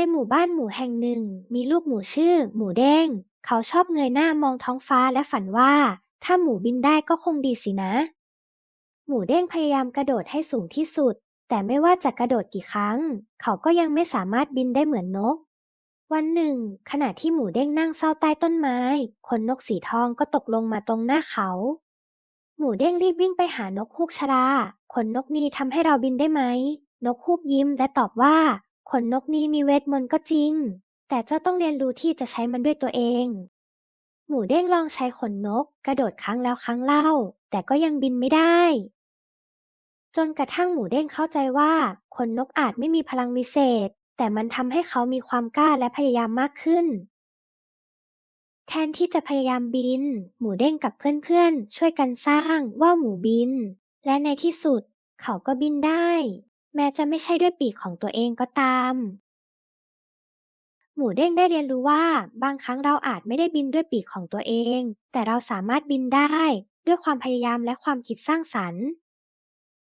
ในหมู่บ้านหมูแห่งหนึ่ง มีลูกหมูชื่อ หมูเด้ง เขาชอบเงยหน้ามองท้องฟ้าและฝันว่า ถ้าหมูบินได้ก็คงดีสินะ หมูเด้งพยายามกระโดดให้สูงที่สุด แต่ไม่ว่าจะกระโดดกี่ครั้ง เขาก็ยังไม่สามารถบินได้เหมือนนก วันหนึ่ง ขณะที่หมูเด้งนั่งเศร้าใต้ต้นไม้ ขนนกสีทองก็ตกลงมาตรงหน้าเขา หมูเด้งรีบวิ่งไปหานกฮูกชราขนนกนี้ทำให้เราบินได้ไหม นกฮูกยิ้มและตอบว่า ขนนกนี้มีเวทมนต์ก็จริง แต่เจ้าต้องเรียนรู้ที่จะใช้มันด้วยตัวเอง หมูเด้งลองใช้ขนนก กระโดดครั้งแล้วครั้งเล่า แต่ก็ยังบินไม่ได้ จนกระทั่งหมูเด้งเข้าใจว่า ขนนกอาจไม่มีพลังวิเศษ แต่มันทำให้เขามีความกล้าและพยายามมากขึ้น แทนที่จะพยายามบิน หมูเด้งกับเพื่อนๆ ช่วยกันสร้างว่าหมูบิน และในที่สุด เขาก็บินได้ แม้จะไม่ใช่ด้วยปีกของตัวเองก็ตาม หมูเด้งได้เรียนรู้ว่า บางครั้งเราอาจไม่ได้บินด้วยปีกของตัวเอง แต่เราสามารถบินได้ ด้วยความพยายามและความคิดสร้างสรรค์